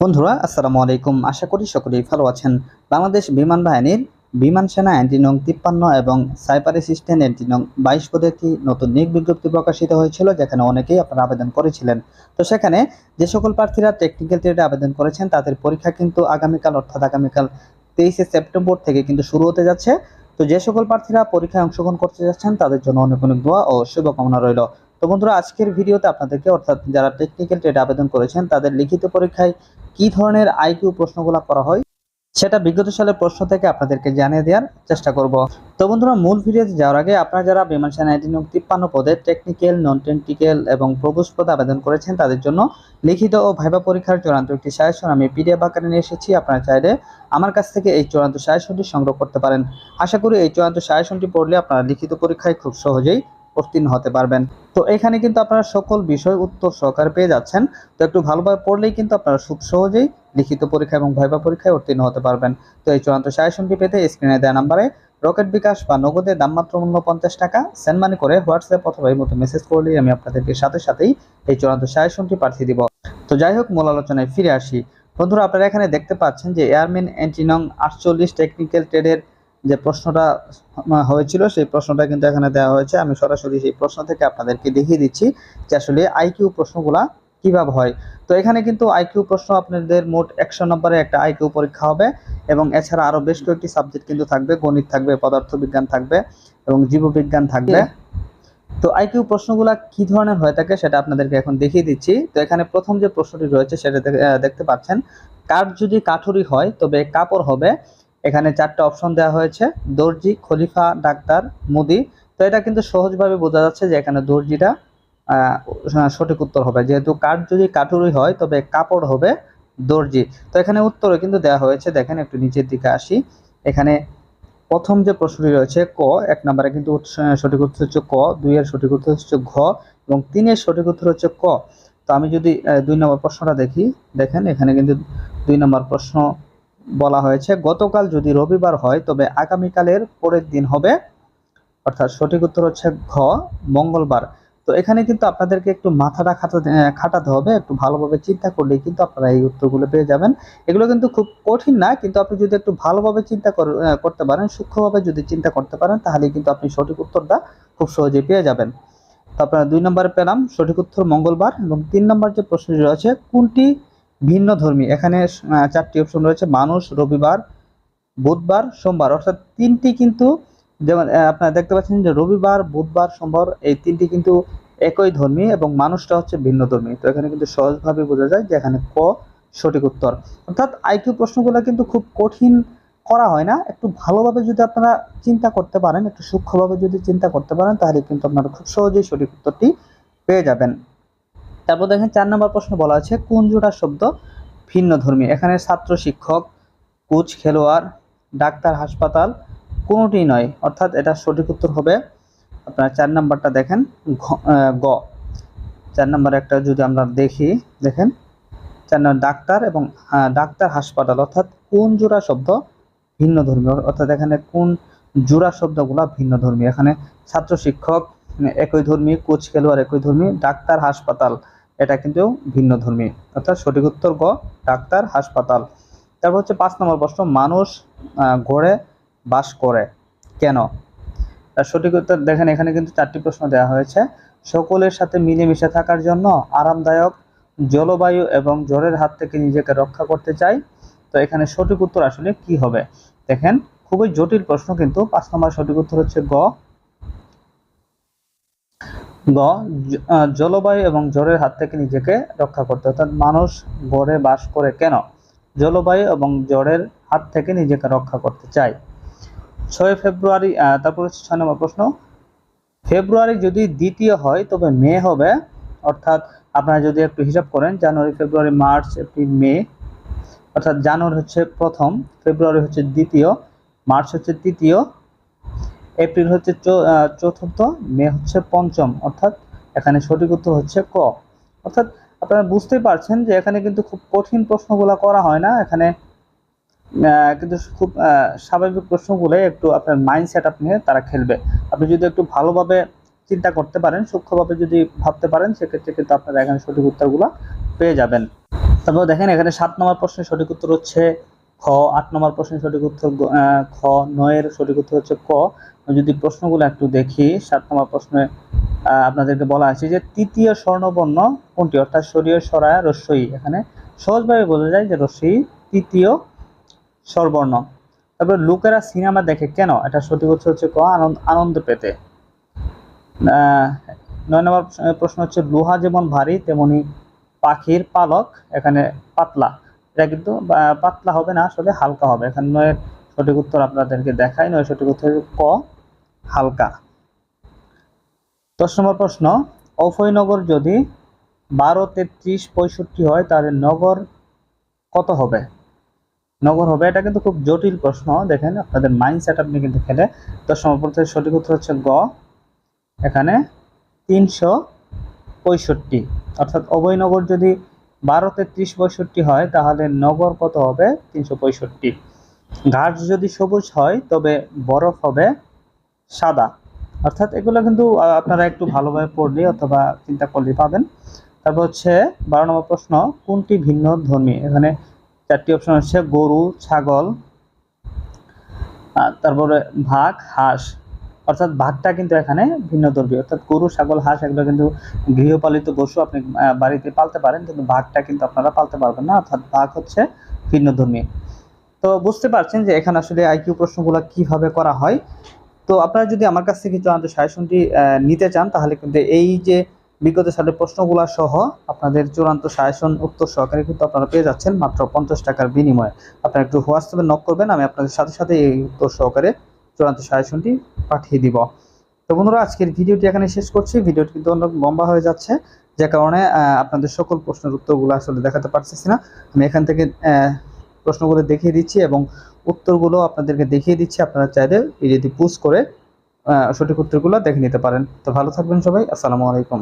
বন্ধুরা, আসসালামু আলাইকুম। আশা করি সকলেই ভালো আছেন। বাংলাদেশ বিমান বাহিনীর বিমান সেনা অ্যান্টি নং তিপ্পান্ন এবং সাইপার অ্যাসিস্ট্যান্ট অ্যান্টি নং বাইশ পদে একটি নতুন নিয়োগ বিজ্ঞপ্তি প্রকাশিত হয়েছিল, যেখানে অনেকেই আপনারা আবেদন করেছিলেন। তো সেখানে যে সকল প্রার্থীরা টেকনিক্যাল ট্রেডে আবেদন করেছেন, তাদের পরীক্ষা কিন্তু আগামীকাল, অর্থাৎ আগামীকাল তেইশে সেপ্টেম্বর থেকে কিন্তু শুরু হতে যাচ্ছে। তো যে সকল প্রার্থীরা পরীক্ষায় অংশগ্রহণ করতে যাচ্ছেন, তাদের জন্য অনেক অনেক দোয়া ও শুভকামনা রইল। তো বন্ধুরা, আজকের ভিডিওতে আপনাদেরকে, অর্থাৎ যারা টেকনিক্যাল ট্রেডে আবেদন করেছেন, তাদের লিখিত পরীক্ষায় কি ধরনের আইকিউ প্রশ্নগুলো করা হয়, সেটা বিগত সালের প্রশ্ন থেকে আপনাদেরকে জানিয়ে দেওয়ার চেষ্টা করব। তো বন্ধুরা, মূল ভিডিওতে যাওয়ার আগে আপনারা যারা বিমান সেনা আইডি নিয়োগ তিপ্পান্ন পদে টেকনিক্যাল নন টেকনিক্যাল এবং প্রবোজ পদে আবেদন করেছেন, তাদের জন্য লিখিত ও ভাইবা পরীক্ষার চূড়ান্ত একটি সাজেশন আমি পিডিএফ আকারে নিয়ে এসেছি। আপনারা চাইলে আমার কাছ থেকে এই চূড়ান্ত সাজেশনটি সংগ্রহ করতে পারেন। আশা করি এই চূড়ান্ত সাজেশনটি পড়লে আপনারা লিখিত পরীক্ষায় খুব সহজেই উত্তীর্ণ হতে পারবেন। তো এখানে কিন্তু আপনারা সকল বিষয় উত্তর সহকারে পেয়ে যাচ্ছেন। তো একটু ভালোভাবে পড়লেই কিন্তু আপনারা খুব সহজেই লিখিত পরীক্ষা এবং ভাইবা পরীক্ষায় উত্তীর্ণ হতে পারবেন। তো এই চূড়ান্ত সাজেশনটি পেতে স্ক্রিনে দেওয়া নাম্বারে রকেট বিকাশ বা নগদে দামমাত্র মূল্য পঞ্চাশ টাকা সেন্ড মানি করে হোয়াটসঅ্যাপ অথবা এই মতো মেসেজ করলেই আমি আপনাদেরকে সাথে সাথেই এই চূড়ান্ত সাজেশনটি পাঠিয়ে দিব। তো যাই হোক, মূল আলোচনায় ফিরে আসি। বন্ধুরা, আপনারা এখানে দেখতে পাচ্ছেন যে এয়ারম্যান অ্যান্টিনং আটচল্লিশ টেকনিক্যাল ট্রেডের যে প্রশ্নটা হয়েছিল সেই প্রশ্নটা কিন্তু এখানে দেওয়া হয়েছে। আমি সরাসরি সেই প্রশ্ন থেকে আপনাদেরকে দেখিয়ে দিচ্ছি যে আসলে আইকিউ প্রশ্নগুলা কীভাবে হয়। তো এখানে কিন্তু আইকিউ প্রশ্ন আপনাদের মোট একশো নম্বরে একটা আইকিউ পরীক্ষা হবে এবং এছাড়া আরও বেশ কয়েকটি সাবজেক্ট কিন্তু থাকবে। গণিত থাকবে পদার্থবিজ্ঞান থাকবে এবং জীববিজ্ঞান থাকবে। তো আইকিউ প্রশ্নগুলা কি ধরনের হয়ে থাকে সেটা আপনাদেরকে এখন দেখিয়ে দিচ্ছি। তো এখানে প্রথম যে প্রশ্নটি রয়েছে সেটা দেখতে পাচ্ছেন। কাঠ যদি কাঠুরি হয় তবে কাপড় হবে এখানে চারটা অপশন দেওয়া হয়েছে, দর্জি, খলিফা, ডাক্তার, মুদি। তো এটা কিন্তু সহজভাবে বোঝা যাচ্ছে যে এখানে দর্জিটা সঠিক উত্তর হবে। যেহেতু কাঠ যদি কাঠুরি হয়, তবে কাপড় হবে দর্জি। তো এখানে উত্তরও কিন্তু দেওয়া হয়েছে। দেখেন, একটু নিচের দিকে আসি। এখানে প্রথম যে প্রশ্নটি রয়েছে, ক, এক নম্বরে কিন্তু সঠিক উত্তর হচ্ছে ক দুই এর সঠিক উত্তর হচ্ছে ঘ এবং তিনের সঠিক উত্তর হচ্ছে ক। তো আমি যদি দুই নম্বর প্রশ্নটা দেখি, দেখেন, এখানে কিন্তু দুই নম্বর প্রশ্ন বলা হয়েছে, গতকাল যদি রবিবার হয়, তবে আগামীকালের পরের দিন হবে। অর্থাৎ সঠিক উত্তর হচ্ছে ঘ, মঙ্গলবার। তো এখানে কিন্তু আপনাদেরকে একটু মাথাটা খাটাতে খাটাতে হবে, একটু ভালোভাবে চিন্তা করলে কিন্তু আপনারা এই উত্তরগুলো পেয়ে যাবেন। এগুলো কিন্তু খুব কঠিন না, কিন্তু আপনি যদি একটু ভালোভাবে চিন্তা কর- করতে পারেন, সূক্ষ্মভাবে যদি চিন্তা করতে পারেন, তাহলে কিন্তু আপনি সঠিক উত্তরটা খুব সহজেই পেয়ে যাবেন। তো আপনারা দুই নম্বরে পেলাম, সঠিক উত্তর মঙ্গলবার এবং তিন নম্বর যে প্রশ্নটি রয়েছে, কোনটি ভিন্ন ধর্মী। এখানে চারটি অপশন রয়েছে, মানুষ, রবিবার, বুধবার, সোমবার। অর্থাৎ তিনটি কিন্তু, যেমন আপনারা দেখতে পাচ্ছেন যে রবিবার, বুধবার, সোমবার, এই তিনটি কিন্তু একই ধর্মী এবং মানুষটা হচ্ছে ভিন্ন ধর্মী। তো এখানে কিন্তু সহজভাবে বোঝা যায় যে এখানে ক সঠিক উত্তর। অর্থাৎ আইকিউ প্রশ্নগুলো কিন্তু খুব কঠিন করা হয় না। একটু ভালোভাবে যদি আপনারা চিন্তা করতে পারেন, একটু সূক্ষ্মভাবে যদি চিন্তা করতে পারেন, তাহলে কিন্তু আপনারা খুব সহজেই সঠিক উত্তরটি পেয়ে যাবেন। তারপর দেখেন চার নম্বর প্রশ্ন বলা আছে, কোন জোড়া শব্দ ভিন্ন ধর্মী? এখানে ছাত্র শিক্ষক, কোচ, খেলোয়াড়, ডাক্তার, হাসপাতাল কোনোটি নয়। অর্থাৎ এটা সঠিক উত্তর হবে আপনার চার নাম্বারটা দেখেন গ। চার নাম্বার একটা যদি আমরা দেখি, দেখেন, চার নম্বর ডাক্তার এবং ডাক্তার, হাসপাতাল, অর্থাৎ কোন জোড়া শব্দ ভিন্ন ধর্মী? অর্থাৎ এখানে কোন জোড়া শব্দগুলা ভিন্ন ধর্মী? এখানে ছাত্র শিক্ষক একই ধর্মী, কোচ, খেলোয়াড় একই ধর্মী, ডাক্তার, হাসপাতাল। এটা কিন্তু ভিন্ন ধর্মী। অর্থাৎ সঠিক উত্তর গ, ডাক্তার, হাসপাতাল। তারপর হচ্ছে পাঁচ নম্বর প্রশ্ন, মানুষ ঘরে বাস করে। কেন? সঠিক উত্তর দেখেন, এখানে কিন্তু চারটি প্রশ্ন দেওয়া হয়েছে। সকলের সাথে মিলেমিশে থাকার জন্য আরামদায়ক জলবায়ু এবং জ্বরের হাত থেকে নিজেকে রক্ষা করতে চাই। তো এখানে সঠিক উত্তর আসলে কি হবে? দেখেন, খুবই জটিল প্রশ্ন কিন্তু পাঁচ নম্বর সঠিক উত্তর হচ্ছে গ। গ জলবায়ু এবং জ্বরের হাত থেকে নিজেকে রক্ষা করতে অর্থাৎ মানুষ গড়ে বাস করে কেন? জলবায়ু এবং জ্বরের হাত থেকে নিজেকে রক্ষা করতে চাই ছয় ফেব্রুয়ারি তারপর হচ্ছে ছয় নম্বর প্রশ্ন। ফেব্রুয়ারি যদি দ্বিতীয় হয়, তবে মে হবে। অর্থাৎ আপনারা যদি একটু হিসাব করেন, জানুয়ারি, ফেব্রুয়ারি, মার্চ, এপ্রিল, মে, অর্থাৎ জানুয়ারি হচ্ছে প্রথম, ফেব্রুয়ারি হচ্ছে দ্বিতীয়, মার্চ হচ্ছে তৃতীয় এপ্রিল হচ্ছে চতুর্থ, মে হচ্ছে পঞ্চম, অর্থাৎ এখানে সঠিক উত্তর হচ্ছে ক। অর্থাৎ আপনারা বুঝতেই পারছেন যে এখানে কিন্তু খুব কঠিন প্রশ্নগুলো করা হয় না। এখানে কিন্তু খুব স্বাভাবিক প্রশ্নগুলো একটু আপনার মাইন্ড সেট আপ নিয়ে তারা খেলবে। আপনি যদি একটু ভালোভাবে চিন্তা করতে পারেন, সূক্ষ্মভাবে যদি ভাবতে পারেন, সেক্ষেত্রে কিন্তু আপনারা এখানে সঠিক উত্তরগুলো পেয়ে যাবেন। তারপর দেখেন এখানে সাত নম্বর প্রশ্নের সঠিক উত্তর হচ্ছে খ, আট নম্বর প্রশ্নের সঠিক উত্তর খ, নয়ের সঠিক উত্তর হচ্ছে ক। যদি প্রশ্নগুলো একটু দেখি সাত নম্বর প্রশ্নে আপনাদেরকে বলা আছে যে তৃতীয় স্বর্ণবর্ণ কোনটি? অর্থাৎ সরিয় সরায় রস্যই এখানে সহজভাবে বোঝা যায় যে রস্যই তৃতীয় স্বরবর্ণ। তারপর লোকেরা সিনেমা দেখে কেন? এটা সঠিক উত্তর হচ্ছে ক, আনন্দ আনন্দ পেতে। নয় নম্বর প্রশ্ন হচ্ছে, লোহা যেমন ভারী, তেমনি পাখির পালক, এখানে পাতলা। এটা কিন্তু পাতলা হবে না, আসলে হালকা হবে। এখানে নয়ের সঠিক উত্তর আপনাদেরকে দেখাই, নয়, সঠিক উত্তর ক, হালকা। দশ নম্বর প্রশ্ন, অভয়নগর যদি বারো, তেত্রিশ, পঁয়ষট্টি হয়, তাহলে নগর কত হবে? নগর হবে, এটা কিন্তু খুব জটিল প্রশ্ন, দেখেন আপনাদের মাইন্ড সেট আপনি কিন্তু খেলে। দশ নম্বর প্রশ্নের সঠিক উত্তর হচ্ছে গ, এখানে তিনশো পঁয়ষট্টি। অর্থাৎ অভয়নগর যদি বারো তেত্রিশ পঁয়ষট্টি হয়, তাহলে নগর কত হবে? তিনশো পঁয়ষট্টি। ঘাস যদি সবুজ হয়, তবে বরফ হবে সাদা। অর্থাৎ এগুলো কিন্তু আপনারা একটু ভালোভাবে পড়লে অথবা চিন্তা করলে পাবেন। তারপর হচ্ছে বারো নম্বর প্রশ্ন, কোনটি ভিন্ন ধর্মী? এখানে চারটি অপশন হচ্ছে গরু, ছাগল তারপরে ভাগ, হাঁস। অর্থাৎ ভাগটা কিন্তু এখানে ভিন্ন ধর্মী অর্থাৎ গরু, ছাগল, হাঁস এগুলো কিন্তু গৃহপালিত পশু আপনি বাড়িতে পালতে পারেন, কিন্তু ভাগটা কিন্তু আপনারা পালতে পারবেন না। অর্থাৎ ভাগ হচ্ছে ভিন্ন ধর্মী। তো বুঝতে পারছেন যে এখানে আসলে আইকিউ প্রশ্নগুলো কীভাবে করা হয়। তো আপনারা যদি আমার কাছ থেকে চূড়ান্ত সাজেশনটি নিতে চান, তাহলে কিন্তু এই যে বিগত সালের প্রশ্নগুলো সহ আপনাদের চূড়ান্ত সাজেশন উত্তর সহকারে কিন্তু আপনারা পেয়ে যাচ্ছেন মাত্র পঞ্চাশ টাকার বিনিময়ে। আপনারা একটু হোয়াটসঅ্যাপে নক করবেন, আমি আপনাদের সাথে সাথে এই উত্তর সহকারে চূড়ান্ত সাজেশনটি পাঠিয়ে দিব। তো বন্ধুরা, আজকের ভিডিওটি এখানে শেষ করছি। ভিডিওটি কিন্তু অনেক লম্বা হয়ে যাচ্ছে, যে কারণে আপনাদের সকল প্রশ্নের উত্তরগুলো আসলে দেখাতে পারতেছি না। আমি এখান থেকে প্রশ্নগুলো দেখিয়ে দিচ্ছি এবং উত্তরগুলো আপনাদেরকে দেখিয়ে দিচ্ছি। আপনারা চাইলে যদি পুশ করে সঠিক উত্তরগুলো দেখে নিতে পারেন। তো ভালো থাকবেন সবাই। আসসালামু আলাইকুম।